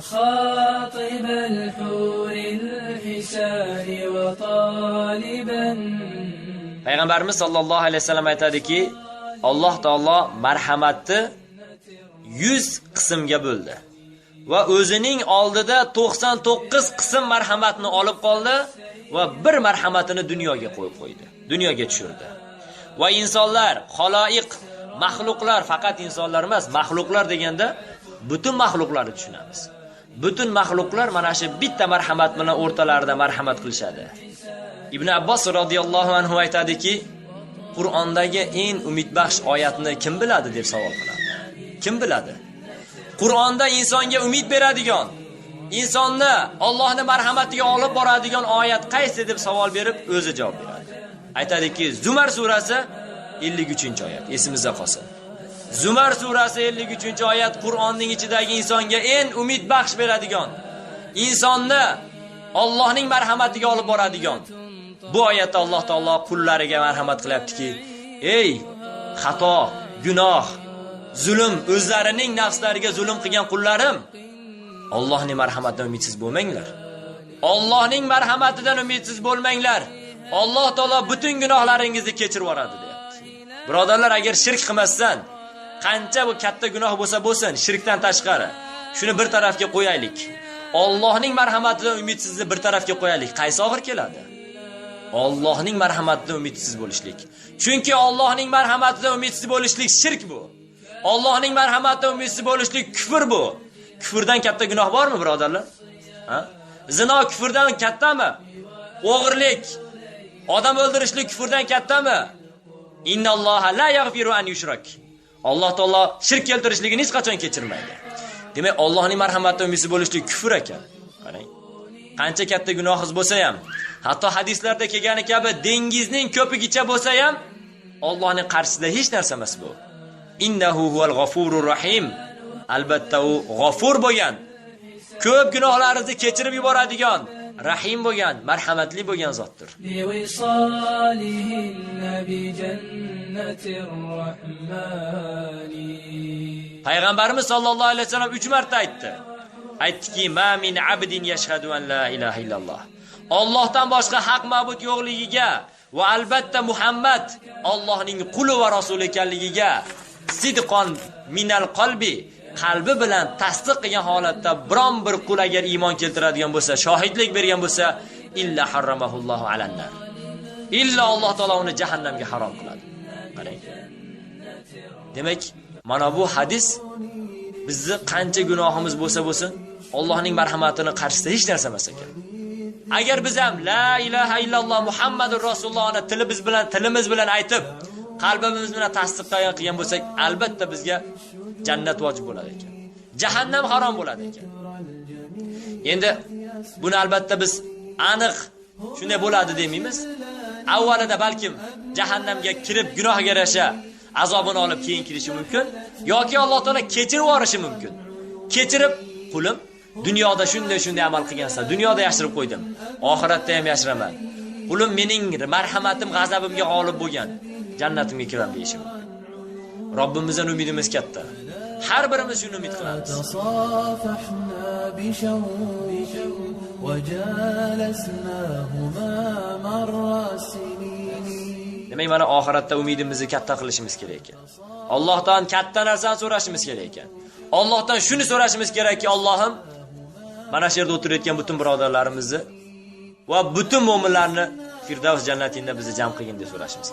خاطب الحور الحسان وطالبا payg'ambarimiz sollallohu alayhi vasallam aytadiki alloh taolo marhamatni 100 qismga bo'ldi va o'zining oldida 99 qism marhamatni olib qoldi va bir marhamatini dunyoga qo'yib qo'ydi dunyoga tushirdi va insonlar xaloiq maxluqlar faqat insonlar emas maxluqlar deganda butun maxluqlarni tushunamiz Butun maxluqlar mana shu bitta marhamat bilan o'rtalarida marhamat qilishadi. Ibn abbos roziyallohu anhu aytadiki qur'ondagi eng umidbaxsh oyatni kim biladi deb savol qiladi. Kim biladi? Qur'onda insonga umid beradigan insonni Allohning marhamatiga olib boradigan oyat qaysi deb savol berib o'zi javob beradi. Aytadiki zumar surasi 53 oyat esimizda qolsin. Zumar surasi 53 oyat Qur'onning ichidagi insonga eng umid baxsh beradigan, insonni Allohning marhamatiga olib boradigan. Bu oyatda Alloh taolo qullariga marhamat qilyaptiki, ey xato, gunoh, zulm o'zlarining nafslariga zulm qilgan qullarim, Allohning marhamatidan umidsiz bo'lmanglar. Allohning marhamatidan umidsiz bo'lmanglar. Alloh taolo butun gunohlaringizni kechirib yuboradi deyapti. Birodarlar, agar shirk qilmasdan qancha bu katta gunoh bo'lsa bo'lsin, shirkdan tashqari. Shuni bir tarafga qo'yaylik. Allohning marhamatidan umidsizni bir tarafga qo'yaylik. Qaysi og'ir keladi? Allohning marhamatidan umidsiz bo'lishlik. Chunki Allohning marhamatidan umidsiz bo'lishlik shirk bu. Allohning marhamatidan umidsiz bo'lishlik kufr bu. Kufrdan katta gunoh bormi, birodarlar? Ha? Zino kufrdan kattami? O'g'irlik, odam o'ldirishlik kufrdan kattami? Innalloha la yaghfiru an yushrak. Alloh taolo shirk keltirishligini hech qachon kechirmaydi. Demak, Allohning marhamati umidsiz bo'lishlik kufr ekan. Qarang. Qancha katta gunohingiz bo'lsa ham, hatto hadislarda kelgani kabi dengizning ko'pigicha bo'lsa ham, Allohning qarshisida hech narsa emas bu. Innahu huval g'afurur rahim. Albatta u g'afur bo'lgan. Ko'p gunohlaringizni kechirib yuboradigan, rahim bo'lgan, marhamatli bo'lgan zotdir. Payg'ambarimiz sollallohu alayhi vasallam 3 marta aytdi. Aytdiki: "Ma min abdin yashhadu an la ilaha illalloh." Allohdan boshqa haq ma'bud yo'qligiga va albatta Muhammad Allohning quli va rasuli ekanligiga sidqon minal qalbi qalbi bilan tasdiq qilgan holatda biron bir qul agar iymon keltiradigan bo'lsa, shohidlik bergan bo'lsa, illa harramahullohu alannar. Illa Alloh taolo uni jahannamga harom qiladi. Qarang. Demak, mana bu hadis bizni qancha gunohimiz bo'lsa bo'lsin, Allohning marhamatini qarshisida hech narsa emas ekan. Agar biz ham la ilaha illalloh Muhammadur rasulullohni tili biz bilan tilimiz bilan aytib, qalbimiz bilan tasdiq qilgan bo'lsak, albatta bizga jannat vojib bo'ladi ekan. Jahannam harom bo'ladi ekan. Endi buni albatta biz aniq shunday bo'ladi demaymiz. Avvalida balkim jahannamga kirib gunohga yarasha azobini olib keyin kirishi mumkin yoki Alloh taolo kechirib yuborishi mumkin. Kechirib, qulim, dunyoda shunday shunday amal qilgansan, dunyoda yashirib qo'ydim, oxiratda ham yashiraman. Qulim mening marhamatim, g'azabimga g'olib bo'lgan, jannatimga kiraman deyishi mumkin. Robbimizdan umidimiz katta. har birimiz shuni umid qilamiz. Demak mana oxiratda umidimizni katta qilishimiz kerak ekan. Allohdan katta narsani so'rashimiz kerak ekan. Allohdan shuni so'rashimiz kerakki Allohim mana shu yerda o'tirayotgan butun birodarlarimizni va butun mu'minlarni Firdavs jannatingda bizni jam qilgin deb so'rashimiz